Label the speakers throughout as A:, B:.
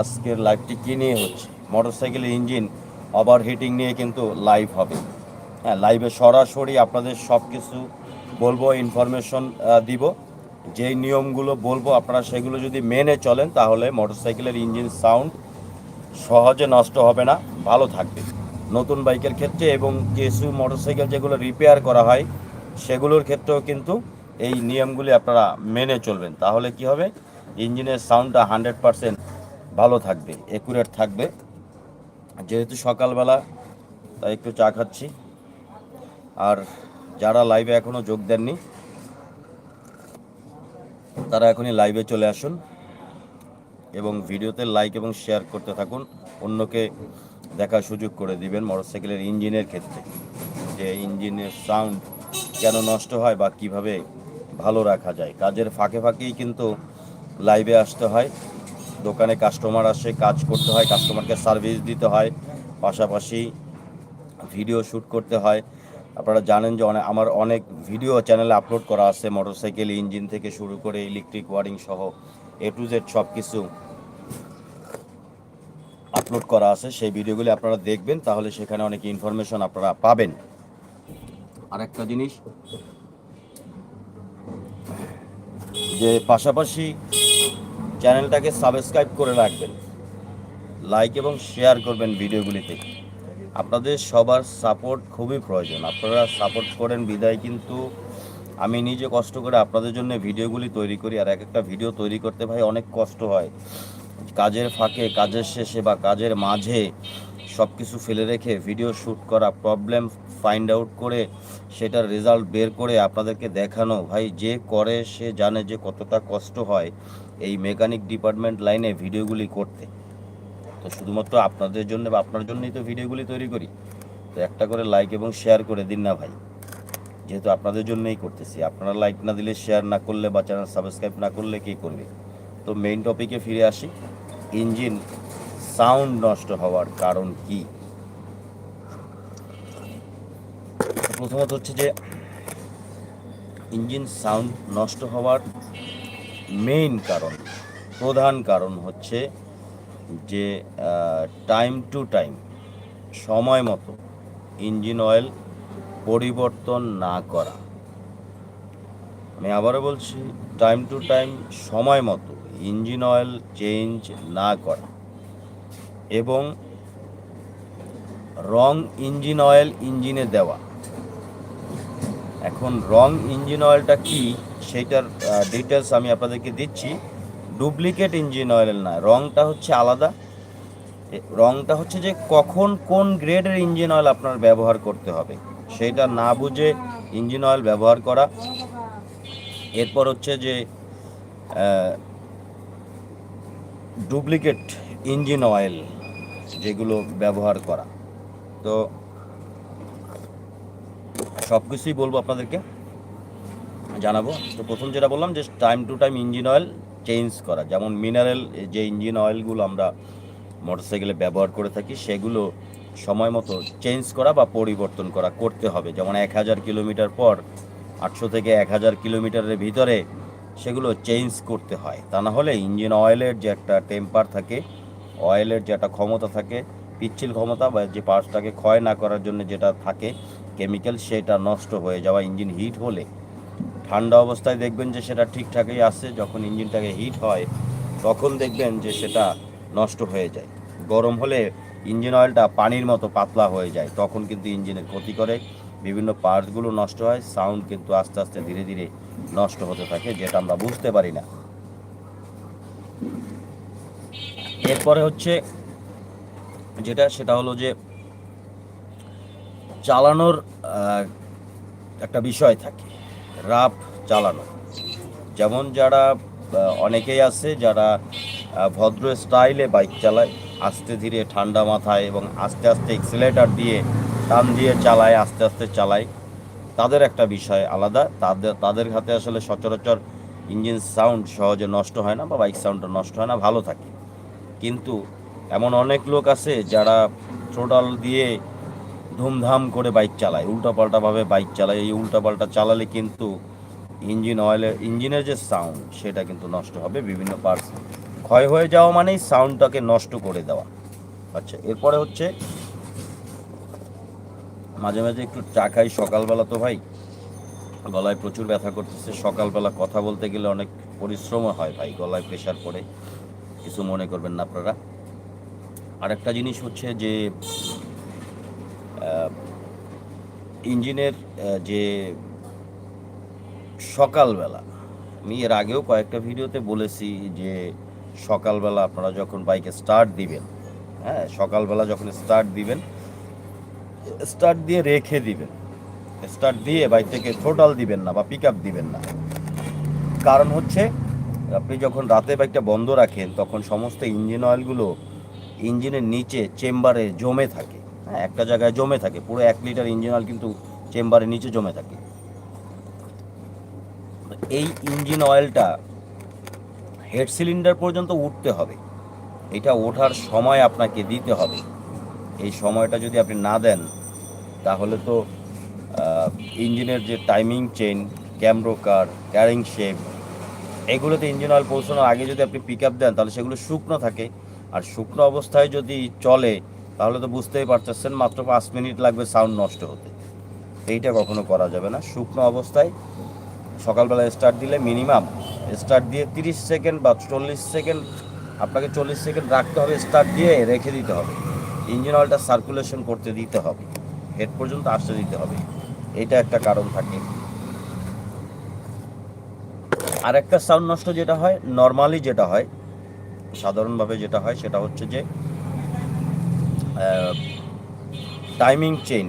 A: আজকের লাইভটি কী নিয়ে হচ্ছে? মোটরসাইকেলের ইঞ্জিন ওভারহিটিং নিয়ে কিন্তু লাইভ হবে। হ্যাঁ লাইভে সরাসরি আপনাদের সব কিছু বলব ইনফরমেশন দিব। যেই নিয়মগুলো বলব, আপনারা সেগুলো যদি মেনে চলেন, তাহলে মোটরসাইকেলের ইঞ্জিন সাউন্ড সহজে নষ্ট হবে না, ভালো থাকবে। নতুন বাইকের ক্ষেত্রে এবং কিছু মোটরসাইকেল যেগুলো রিপেয়ার করা হয়, সেগুলোর ক্ষেত্রেও কিন্তু এই নিয়মগুলি আপনারা মেনে চলবেন। তাহলে কি হবে? ইঞ্জিনের সাউন্ডটা হান্ড্রেড পারসেন্ট ভালো থাকবে একুরেট থাকবে। যেহেতু সকালবেলা, তাই একটু চা খাচ্ছি। আর যারা লাইভে এখনও যোগ দেননি, তারা এখনই লাইভে চলে আসুন এবং ভিডিওতে লাইক এবং শেয়ার করতে থাকুন। অন্যকে দেখার সুযোগ করে দিবেন মোটরসাইকেলের ইঞ্জিনের ক্ষেত্রে, যে ইঞ্জিনের সাউন্ড কেন নষ্ট হয় বা কীভাবে ভালো রাখা যায়। কাজের ফাঁকে ফাঁকেই কিন্তু লাইভে আসতে হয়। দোকানে কাস্টমার আসে, কাজ করতে হয় কাস্টমারকে সার্ভিস দিতে হয়, পাশাপাশি ভিডিও শ্যুট করতে হয়। আপনারা জানেন যে অনেক আমার অনেক ভিডিও চ্যানেলে আপলোড করা আছে মোটরসাইকেল ইঞ্জিন থেকে শুরু করে ইলেকট্রিক ওয়ারিং সহ এ টু জেড সব কিছু আপলোড করা আছে। সেই ভিডিওগুলি আপনারা দেখবেন, তাহলে সেখানে অনেক ইনফরমেশন আপনারা পাবেন। আরেকটা জিনিস, যে পাশাপাশি চ্যানেলটাকে সাবস্ক্রাইব করে রাখবেন। লাইক এবং শেয়ার করবেন ভিডিওগুলিতে। আপনাদের সবার সাপোর্ট খুবই প্রয়োজন। আপনারা সাপোর্ট করেন বিদায়, কিন্তু আমি নিজে কষ্ট করে আপনাদের জন্য ভিডিওগুলি তৈরি করি। আর এক একটা ভিডিও তৈরি করতে ভাই অনেক কষ্ট হয়। কাজের ফাঁকে, কাজের শেষে বা কাজের মাঝে সব কিছু ফেলে রেখে ভিডিও শ্যুট করা প্রবলেম ফাইন্ড আউট করে সেটার রেজাল্ট বের করে আপনাদেরকে দেখানো। ভাই, যে করে, সে জানে যে কতটা কষ্ট হয় এই মেকানিক ডিপার্টমেন্ট লাইনে ভিডিওগুলি করতে। তো শুধুমাত্র আপনাদের জন্য বা আপনার জন্যই তো ভিডিওগুলি তৈরি করি। তো একটা করে লাইক এবং শেয়ার করে দিন না ভাই। যেহেতু আপনাদের জন্যই করতেছি। আপনারা লাইক না দিলে শেয়ার না করলে বা চ্যানেল সাবস্ক্রাইব না করলে কী করবে? তো মেইন টপিকে ফিরে আসি। ইঞ্জিন সাউন্ড নষ্ট হওয়ার কারণ কি? প্রথমত হচ্ছে যে ইঞ্জিন সাউন্ড নষ্ট হওয়ার মেইন কারণ, প্রধান কারণ হচ্ছে যে টাইম টু টাইম সময় মতো ইঞ্জিন অয়েল পরিবর্তন না করা। আমি আবারও বলছি টাইম টু টাইম সময় মতো ইঞ্জিন অয়েল চেঞ্জ না করা। এবং রং ইঞ্জিন অয়েল ইঞ্জিনে দেওয়া। এখন রং ইঞ্জিন অয়েলটা কি সেইটার ডিটেলস আমি আপনাদেরকে দিচ্ছি। ডুপ্লিকেট ইঞ্জিন অয়েল না, রংটা হচ্ছে আলাদা। রংটা হচ্ছে যে কখন কোন গ্রেডের ইঞ্জিন অয়েল আপনার ব্যবহার করতে হবে, সেইটা না বুঝে ইঞ্জিন অয়েল ব্যবহার করা। এরপর হচ্ছে যে ডুপ্লিকেট ইঞ্জিন অয়েল। যেগুলো ব্যবহার করা। তো সব কিছুই বলব আপনাদেরকে। জানাব। তো প্রথম যেটা বললাম যে time to time engine oil change করা। যেমন মিনারেল যে ইঞ্জিন অয়েলগুলো আমরা মোটরসাইকেলে ব্যবহার করে থাকি, সেগুলো সময় মতো চেঞ্জ করা বা পরিবর্তন করা করতে হবে। যেমন এক হাজার কিলোমিটার পর আটশো থেকে এক হাজার কিলোমিটারের ভিতরে সেগুলো চেঞ্জ করতে হয়। তা না হলে ইঞ্জিন অয়েলের যে একটা টেম্পার থাকে অয়েলের যে একটা ক্ষমতা থাকে, পিচ্ছিল ক্ষমতা বা যে পার্টসটাকে ক্ষয় না করার জন্য যেটা থাকে কেমিক্যাল সেটা নষ্ট হয়ে যাওয়া ইঞ্জিন হিট হলে। ঠান্ডা অবস্থায় দেখবেন যে সেটা ঠিকঠাকই আছে যখন ইঞ্জিনটাকে হিট হয়, তখন দেখবেন যে সেটা নষ্ট হয়ে যায়। গরম হলে ইঞ্জিন অয়েলটা পানির মতো পাতলা হয়ে যায়, তখন কিন্তু ইঞ্জিনের ক্ষতি করে। বিভিন্ন পার্টসগুলো নষ্ট হয় সাউন্ড কিন্তু আস্তে আস্তে ধীরে ধীরে নষ্ট হতে থাকে, যেটা আমরা বুঝতে পারি না। এরপরে হচ্ছে যেটা, সেটা হলো যে চালানোর একটা বিষয় থাকে, রাফ চালানো। যেমন যারা অনেকেই আছে যারা ভদ্র স্টাইলে বাইক চালায়, আস্তে ধীরে ঠান্ডা মাথায় এবং আস্তে আস্তে এক্সিলেটার দিয়ে টান দিয়ে চালায়, আস্তে আস্তে চালায়, তাদের একটা বিষয় আলাদা। তাদের তাদের হাতে আসলে সচরাচর ইঞ্জিন সাউন্ড সহজে নষ্ট হয় না বা বাইক সাউন্ডটা নষ্ট হয় না, ভালো থাকে। কিন্তু এমন অনেক লোক আছে যারা থ্রোটাল দিয়ে ধুমধাম করে বাইক চালায়, উল্টাপাল্টাভাবে বাইক চালায়। এই উল্টাপাল্টা চালালে কিন্তু ইঞ্জিন অয়েলের ইঞ্জিনের যে সাউন্ড সেটা কিন্তু নষ্ট হবে, বিভিন্ন পার্টস ক্ষয় হয়ে যাওয়া মানেই সাউন্ডটাকে নষ্ট করে দেওয়া। আচ্ছা এরপরে হচ্ছে মাঝে মাঝে একটু চা খাই সকালবেলা তো ভাই, গলায় প্রচুর ব্যথা করতেছে, সকালবেলা কথা বলতে গেলে অনেক পরিশ্রমও হয় ভাই, গলায় প্রেশার পড়ে। কিছু মনে করবেন না আপনারা। আরেকটা জিনিস হচ্ছে যে ইঞ্জিনের যে সকালবেলা, আমি এর আগেও কয়েকটা ভিডিওতে বলেছি যে, সকালবেলা আপনারা যখন বাইকে স্টার্ট দিবেন হ্যাঁ সকালবেলা যখন স্টার্ট দিবেন স্টার্ট দিয়ে রেখে দিবেন। স্টার্ট দিয়ে বাইক থেকে থ্রোটাল দিবেন না বা পিক আপ দিবেন না। কারণ হচ্ছে আপনি যখন রাতে বাইকটা বন্ধ রাখেন, তখন সমস্ত ইঞ্জিন অয়েলগুলো ইঞ্জিনের নিচে চেম্বারে জমে থাকে। হ্যাঁ একটা জায়গায় জমে থাকে। পুরো এক লিটার ইঞ্জিন অয়েল কিন্তু চেম্বারের নিচে জমে থাকে। এই ইঞ্জিন অয়েলটা হেড সিলিন্ডার পর্যন্ত উঠতে হবে। এটা ওঠার সময় আপনাকে দিতে হবে। এই সময়টা যদি আপনি না দেন, তাহলে তো ইঞ্জিনের যে timing chain cam rocker carrying shape এগুলোতে ইঞ্জিন অয়েল পৌঁছানোর আগে যদি আপনি পিক আপ দেন, তাহলে সেগুলো শুকনো থাকে। আর শুকনো অবস্থায় যদি চলে, তাহলে তো বুঝতেই পারতেছেন, মাত্র পাঁচ মিনিট লাগবে সাউন্ড নষ্ট হতে। এইটা কখনো করা যাবে না। শুকনো অবস্থায় সকালবেলা স্টার্ট দিলে মিনিমাম স্টার্ট দিয়ে তিরিশ সেকেন্ড বা চল্লিশ সেকেন্ড আপনাকে চল্লিশ সেকেন্ড রাখতে হবে স্টার্ট দিয়ে রেখে দিতে হবে। ইঞ্জিন অয়েলটা সার্কুলেশন করতে দিতে হবে। হেড পর্যন্ত আসতে দিতে হবে। এটা একটা কারণ থাকে। আর একটা সাউন্ড নষ্ট যেটা হয় নর্মালি যেটা হয়, সাধারণভাবে যেটা হয়, সেটা হচ্ছে যে টাইমিং চেইন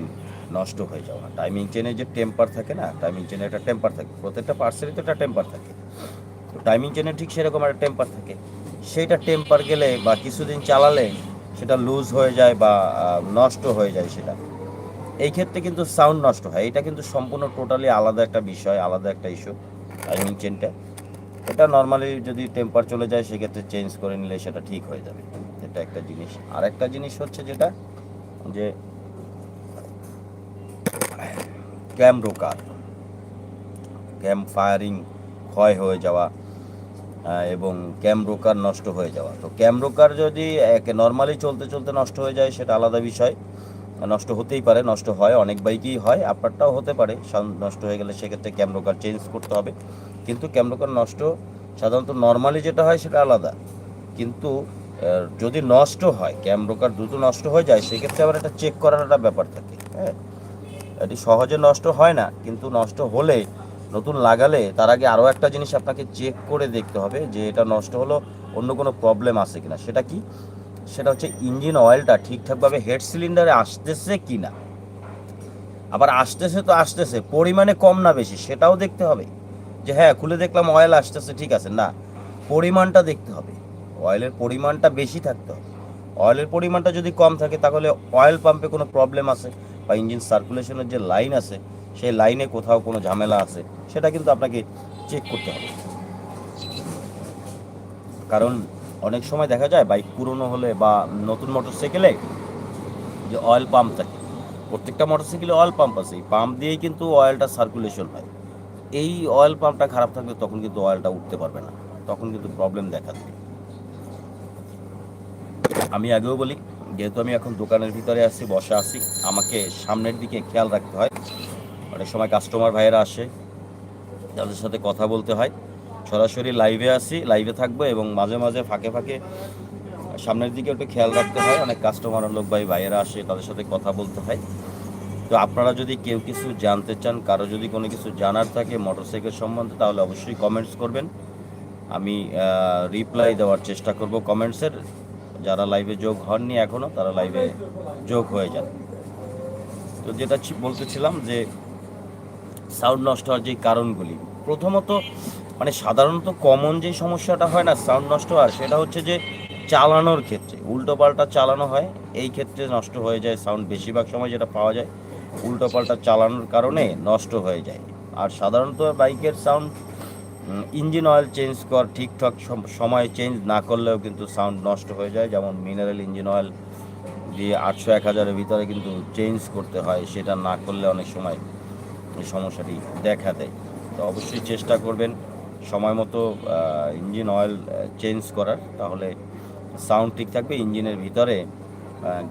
A: নষ্ট হয়ে যাওয়া। টাইমিং চেনে যে টেম্পার থাকে না টাইমিং চেনে একটা টেম্পার থাকে। প্রত্যেকটা পার্সেলই তো একটা টেম্পার থাকে। তো টাইমিং চেনে ঠিক সেরকম একটা টেম্পার থাকে। সেইটা টেম্পার গেলে বা কিছুদিন চালালে সেটা লুজ হয়ে যায় বা নষ্ট হয়ে যায় সেটা। এই ক্ষেত্রে কিন্তু সাউন্ড নষ্ট হয়। এটা কিন্তু সম্পূর্ণ টোটালি আলাদা একটা বিষয়, আলাদা একটা ইস্যু টাইমিং চেনটা এটা নর্মালি যদি টেম্পার চলে যায়, সেক্ষেত্রে চেঞ্জ করে নিলে সেটা ঠিক হয়ে যাবে। এটা একটা জিনিস। আর একটা জিনিস হচ্ছে যেটা, যে ক্যাম রোকার ক্যাম ফায়ারিং ক্ষয় হয়ে যাওয়া এবং ক্যাম রোকার নষ্ট হয়ে যাওয়া। তো ক্যাম রোকার যদি একে নর্মালি চলতে চলতে নষ্ট হয়ে যায়, সেটা আলাদা বিষয়। নষ্ট হতেই পারে, নষ্ট হয়, অনেক বাইকেই হয়, আপনারটাও হতে পারে নষ্ট হয়ে গেলে সেক্ষেত্রে ক্যাম রোকার চেঞ্জ করতে হবে। কিন্তু ক্যাম রোকার নষ্ট সাধারণত নর্মালি যেটা হয় সেটা আলাদা। কিন্তু যদি নষ্ট হয় ক্যাম রোকার দ্রুত নষ্ট হয়ে যায়, সেক্ষেত্রে আবার একটা চেক করার একটা ব্যাপার থাকে হ্যাঁ? এটি সহজে নষ্ট হয় না, কিন্তু নষ্ট হলে, নতুন লাগালে তার আগে আরও একটা জিনিস আপনাকে চেক করে দেখতে হবে যে এটা নষ্ট হলো, অন্য কোনো প্রবলেম আছে কিনা। সেটা কি? সেটা হচ্ছে ইঞ্জিন অয়েলটা ঠিকঠাকভাবে হেড সিলিন্ডারে আসতেছে কি না আবার আসতেছে তো আসতেছে, পরিমাণে কম না বেশি, সেটাও দেখতে হবে। যে হ্যাঁ খুলে দেখলাম অয়েল আসতেছে, ঠিক আছে, না, পরিমাণটা দেখতে হবে। অয়েলের পরিমাণটা বেশি থাকতে হবে। অয়েলের পরিমাণটা যদি কম থাকে, তাহলে অয়েল পাম্পে কোনো প্রবলেম আছে বা ইঞ্জিন সার্কুলেশনের যে লাইন আছে, সেই লাইনে কোথাও কোনো ঝামেলা আছে, সেটা কিন্তু আপনাকে চেক করতে হবে। কারণ অনেক সময় দেখা যায় বাইক পুরনো হলে বা নতুন মোটরসাইকেলে যে অয়েল পাম্প থাকে, প্রত্যেকটা মোটরসাইকেলে অয়েল পাম্প আছে। এই পাম্প দিয়েই কিন্তু অয়েলটা সার্কুলেশন হয়। এই অয়েল পাম্পটা খারাপ থাকলে তখন কিন্তু অয়েলটা উঠতে পারবে না। তখন কিন্তু প্রবলেম দেখা দেবে। আমি আগেও বলি, যেহেতু আমি এখন দোকানের ভিতরে আছি, বসে আছি, আমাকে সামনের দিকে খেয়াল রাখতে হয়। অনেক সময় কাস্টমার ভাইয়েরা আসে, তাদের সাথে কথা বলতে হয়। সরাসরি লাইভে আসি লাইভে থাকব এবং মাঝে মাঝে ফাঁকে ফাঁকে সামনের দিকে একটু খেয়াল রাখতে হয়। অনেক কাস্টমার লোক ভাই ভাইয়েরা আসে, তাদের সাথে কথা বলতে হয়। তো আপনারা যদি কেউ কিছু জানতে চান, কারও যদি কোনো কিছু জানার থাকে মোটরসাইকেল সম্বন্ধে, তাহলে অবশ্যই কমেন্টস করবেন। আমি রিপ্লাই দেওয়ার চেষ্টা করব কমেন্টসের যারা লাইভে যোগ হননি এখনও তারা লাইভে যোগ হয়ে যান। তো যেটা বলতেছিলাম যে সাউন্ড নষ্ট হওয়ার যে কারণগুলি। প্রথমত মানে সাধারণত কমন যে সমস্যাটা হয় না সাউন্ড নষ্ট হয়, সেটা হচ্ছে যে চালানোর ক্ষেত্রে। উল্টো পাল্টা চালানো হয়, এই ক্ষেত্রে নষ্ট হয়ে যায় সাউন্ড বেশিরভাগ সময় যেটা পাওয়া যায়। উল্টো পাল্টা চালানোর কারণে নষ্ট হয়ে যায়। আর সাধারণত বাইকের সাউন্ড ইঞ্জিন অয়েল চেঞ্জ কর, ঠিকঠাক সম- সময়ে চেঞ্জ না করলেও কিন্তু সাউন্ড নষ্ট হয়ে যায়। যেমন মিনারেল ইঞ্জিন অয়েল দিয়ে আটশো এক হাজারের ভিতরে কিন্তু চেঞ্জ করতে হয়, সেটা না করলে অনেক সময় এই সমস্যাটি দেখা দেয়। তো অবশ্যই চেষ্টা করবেন। সময় মতো ইঞ্জিন অয়েল চেঞ্জ করার তাহলে সাউন্ড ঠিক থাকবে ইঞ্জিনের ভিতরে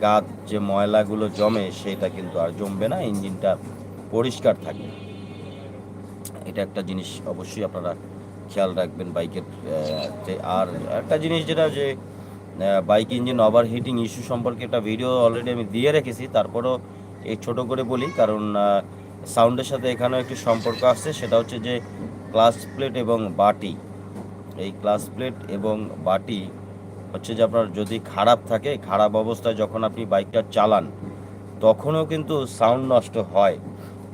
A: গাদ যে ময়লাগুলো জমে সেটা কিন্তু আর জমবে না ইঞ্জিনটা পরিষ্কার থাকবে এটা একটা জিনিস অবশ্যই আপনারা খেয়াল রাখবেন বাইকের। আর একটা জিনিস যেটা যে bike engine overheating issue সম্পর্কে একটা ভিডিও অলরেডি আমি দিয়ে রেখেছি, তারপরও এই ছোট করে বলি, কারণ সাউন্ডের সাথে এখানেও একটি সম্পর্ক আছে, সেটা হচ্ছে যে ক্লাস প্লেট এবং বাটি। এই ক্লাস প্লেট এবং বাটি হচ্ছে যে আপনার যদি খারাপ থাকে, খারাপ অবস্থায় যখন আপনি বাইকটা চালান, তখনও কিন্তু সাউন্ড নষ্ট হয়।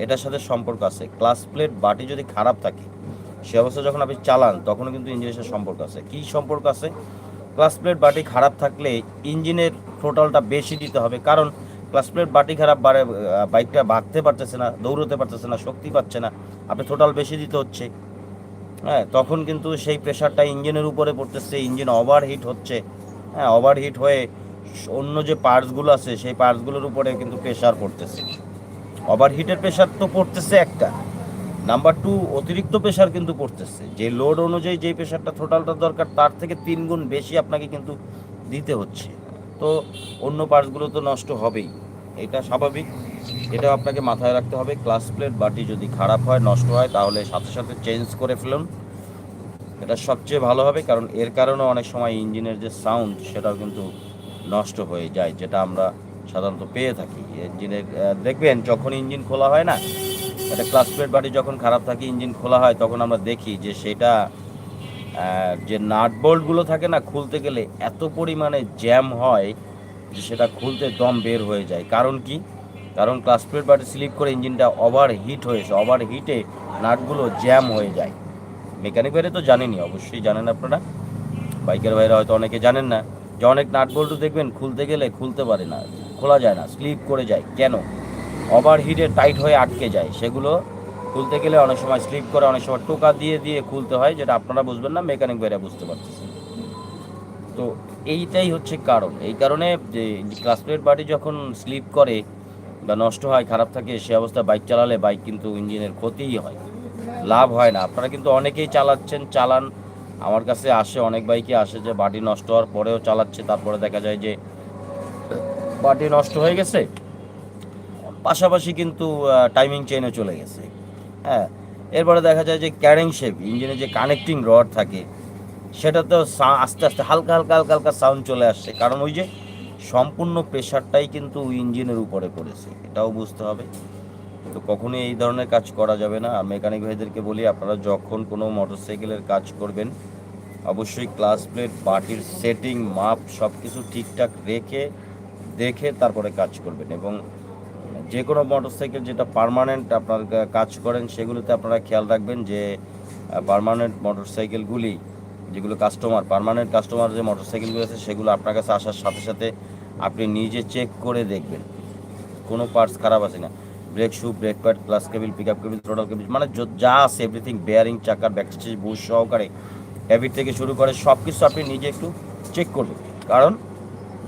A: এটার সাথে সম্পর্ক আছে। ক্লাস প্লেট, বাটি যদি খারাপ থাকে, সে অবস্থা যখন আপনি চালান, তখনও কিন্তু ইঞ্জিনের সাথে সম্পর্ক আছে। কী সম্পর্ক আছে? ক্লাস প্লেট, বাটি খারাপ থাকলে ইঞ্জিনের টোটালটা বেশি দিতে হবে। কারণ ক্লাস প্লেট, বাটি খারাপ বাড়ে বাইকটা ভাগতে পারতেছে না, দৌড়তে পারতেছে না, শক্তি পাচ্ছে না। আপনি টোটাল বেশি দিতে হচ্ছে। হ্যাঁ তখন কিন্তু সেই প্রেশারটা ইঞ্জিনের উপরে পড়তেছে, ইঞ্জিন ওভারহিট হচ্ছে। হ্যাঁ ওভারহিট হয়ে অন্য যে পার্টসগুলো আছে, সেই পার্টসগুলোর উপরে কিন্তু প্রেশার পড়তেছে। ওভারহিটের প্রেশার তো পড়তেছে একটা। নাম্বার টু অতিরিক্ত প্রেশার কিন্তু পড়তেছে। যে লোড অনুযায়ী যে প্রেশারটা টোটালটা দরকার, তার থেকে তিন গুণ বেশি আপনাকে কিন্তু দিতে হচ্ছে। তো অন্য পার্টসগুলো তো নষ্ট হবেই। এটা স্বাভাবিক। এটাও আপনাকে মাথায় রাখতে হবে ক্লাস প্লেট বাটি যদি খারাপ হয়, নষ্ট হয়, তাহলে সাথে সাথে চেঞ্জ করে ফেলুন। এটা সবচেয়ে ভালো হবে, কারণ এর কারণে অনেক সময় ইঞ্জিনের যে সাউন্ড সেটাও কিন্তু নষ্ট হয়ে যায়, যেটা আমরা সাধারণত পেয়ে থাকি। ইঞ্জিনের দেখবেন যখন ইঞ্জিন খোলা হয় না এটা ক্লাস প্লেট বাটি যখন খারাপ থাকে, ইঞ্জিন খোলা হয়, তখন আমরা দেখি যে সেটা যে নাট বোল্টগুলো থাকে না, খুলতে গেলে এত পরিমাণে জ্যাম হয়, যে সেটা খুলতে দম বের হয়ে যায়। কারণ কি? কারণ ক্লাস প্লেট বাটি স্লিপ করে ইঞ্জিনটা ওভার হিট হয়েছে ওভার হিটে নাটগুলো জ্যাম হয়ে যায়। মেকানিক ভাইরা তো জানেনই, অবশ্যই জানেন আপনারা। বাইকের ভাইরা হয়তো অনেকে জানেন না, যে অনেক নাট দেখবেন, খুলতে গেলে খুলতে পারে না, খোলা যায় না স্লিপ করে যায়। কেন? ওভার হিটে টাইট হয়ে আটকে যায়। সেগুলো খুলতে গেলে অনেক সময় স্লিপ করে, অনেক সময় টোকা দিয়ে দিয়ে খুলতে হয়, যেটা আপনারা বুঝবেন না মেকানিক ভাইরা বুঝতে পারতেছেন। তো এইটাই হচ্ছে কারণ। এই কারণে যে ক্লাস প্লেট বাড়ি যখন স্লিপ করে বা নষ্ট হয়, খারাপ থাকে, সে অবস্থায় বাইক চালালে বাইক কিন্তু ইঞ্জিনের ক্ষতিই হয়, লাভ হয় না। আপনারা কিন্তু অনেকেই চালাচ্ছেন, চালান। আমার কাছে আসে, অনেক বাইকে আসে যে বাটি নষ্ট হওয়ার পরেও চালাচ্ছে, তারপরে দেখা যায় যে বাটি নষ্ট হয়ে গেছে। পাশাপাশি কিন্তু টাইমিং চেইনে চলে গেছে। হ্যাঁ এরপরে দেখা যায় যে ক্যারিং শেপ ইঞ্জিনে যে কানেক্টিং রড থাকে, সেটাতেও সা- আস্তে আস্তে হালকা হালকা হালকা হালকা সাউন্ড চলে আসছে। কারণ ওই যে সম্পূর্ণ প্রেশারটাই কিন্তু ইঞ্জিনের উপরে পড়েছে, এটাও বুঝতে হবে। তো কখনোই এই ধরনের কাজ করা যাবে না। আর মেকানিক ভাইদেরকে বলি, আপনারা যখন কোনো মোটরসাইকেলের কাজ করবেন, অবশ্যই ক্লাস প্লেট, বাটির সেটিং, মাপ সব কিছু ঠিকঠাক রেখে, দেখে তারপরে কাজ করবেন। এবং যে কোনো মোটরসাইকেল যেটা পার্মানেন্ট আপনার কাজ করেন, সেগুলোতে আপনারা খেয়াল রাখবেন যে পার্মানেন্ট মোটরসাইকেলগুলি যেগুলো কাস্টমার পার্মানেন্ট কাস্টমার যে মোটরসাইকেলগুলো আছে, সেগুলো আপনার কাছে আসার সাথে সাথে আপনি নিজে চেক করে দেখবেন। কোনো পার্টস খারাপ আছে না। Brake shoe brake pad clutch cable pick up cable throttle cable মানে যা আছে এভরিথিং বেয়ারিং চাকার ব্যাকস্টেজ বুশ সহকারে হ্যাবিট থেকে শুরু করে সব কিছু আপনি নিজে একটু চেক করবেন। কারণ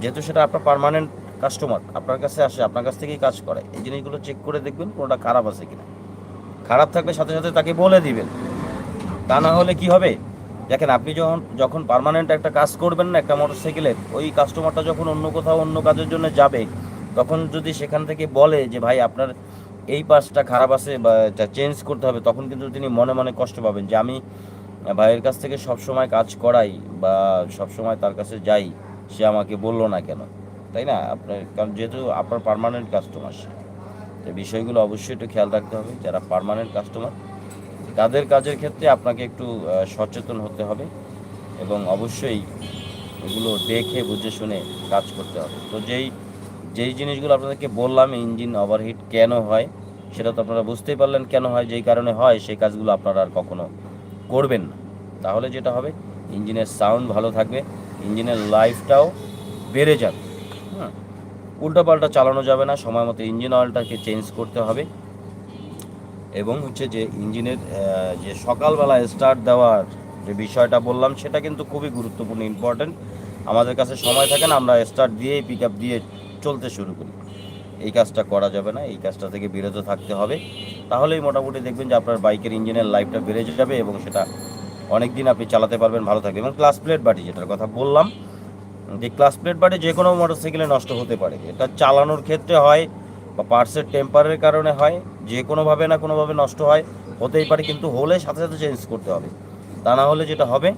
A: যেহেতু সেটা আপনার পার্মানেন্ট কাস্টমার আপনার কাছে আসে, আপনার কাছ থেকেই কাজ করে। এই জিনিসগুলো চেক করে দেখবেন কোনোটা খারাপ আছে কিনা। খারাপ থাকলে সাথে সাথে তাকে বলে দিবেন। তা না হলে কি হবে? দেখেন, আপনি যখন যখন পার্মানেন্ট একটা কাজ করবেন না, একটা মোটরসাইকেলের ওই কাস্টমারটা যখন অন্য কোথাও অন্য কাজের জন্য যাবে, তখন যদি সেখান থেকে বলে যে, ভাই, আপনার এই পাসটা খারাপ আছে বা চেঞ্জ করতে হবে, তখন কিন্তু তিনি মনে মনে কষ্ট পাবেন যে, আমি ভাইয়ের কাছ থেকে সব সময় কাজ করাই বা সব সময় তার কাছে যাই, সে আমাকে বলল না কেন? তাই না? আপনার কারণ যেহেতু আপনার পার্মানেন্ট কাস্টমার সে। বিষয়গুলো অবশ্যই একটু খেয়াল রাখতে হবে, যারা পার্মানেন্ট কাস্টমার তাদের কাজের ক্ষেত্রে আপনাকে একটু সচেতন হতে হবে এবং অবশ্যই এগুলো দেখে, বুঝে, শুনে কাজ করতে হবে। তো যেই যেই জিনিসগুলো আপনাদেরকে বললাম, ইঞ্জিন ওভারহিট কেন হয়, সেটা তো আপনারা বুঝতেই পারলেন কেন হয়, যেই কারণে হয়, সেই কাজগুলো আপনারা আর কখনো করবেন না। তাহলে যেটা হবে, ইঞ্জিনের সাউন্ড ভালো থাকবে, ইঞ্জিনের লাইফটাও বেড়ে যাবে। হুম, উল্টাপাল্টা চালানো যাবে না, সময় মতো ইঞ্জিন অয়েলটাকে চেঞ্জ করতে হবে। এবং হচ্ছে যে ইঞ্জিনের যে সকালবেলা স্টার্ট দেওয়ার যে বিষয়টা বললাম, সেটা কিন্তু খুবই গুরুত্বপূর্ণ ইম্পর্ট্যান্ট আমাদের কাছে সময় থাকে না, আমরা স্টার্ট দিয়েই পিক আপ দিয়ে চলতে শুরু করি। এই কাজটা করা যাবে না, এই কাজটা থেকে বিরত থাকতে হবে। তাহলেই মোটামুটি দেখবেন যে আপনার বাইকের ইঞ্জিনের লাইফটা বেড়ে যাবে এবং সেটা অনেক দিন আপনি চালাতে পারবেন, ভালো থাকবে এবং ক্লাস প্লেট বাটি যেটার কথা বললাম, যে ক্লাস প্লেট বাটি যে কোনো মোটরসাইকেলে নষ্ট হতে পারে। এটা চালানোর ক্ষেত্রে হয় বা পার্টসের টেম্পারের কারণে হয় যে কোনোভাবে না কোনোভাবে নষ্ট হয়, হতেই পারে, কিন্তু হলে সাথে সাথে চেঞ্জ করতে হবে। তা না হলে যেটা হবে,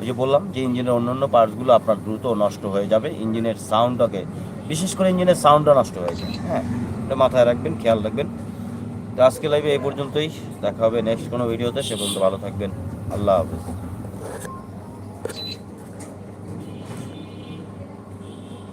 A: ওই যে বললাম যে ইঞ্জিনের অন্যান্য পার্টসগুলো আপনার দ্রুত নষ্ট হয়ে যাবে ইঞ্জিনের সাউন্ডটাকে বিশেষ করে ইঞ্জিনের সাউন্ডটা নষ্ট হয়ে যাবে হ্যাঁ? এটা মাথায় রাখবেন, খেয়াল রাখবেন। তো আজকে লাইভে এই পর্যন্তই, দেখা হবে নেক্সট কোনো ভিডিওতে সে পর্যন্ত ভালো থাকবেন, আল্লাহ হাফেজ।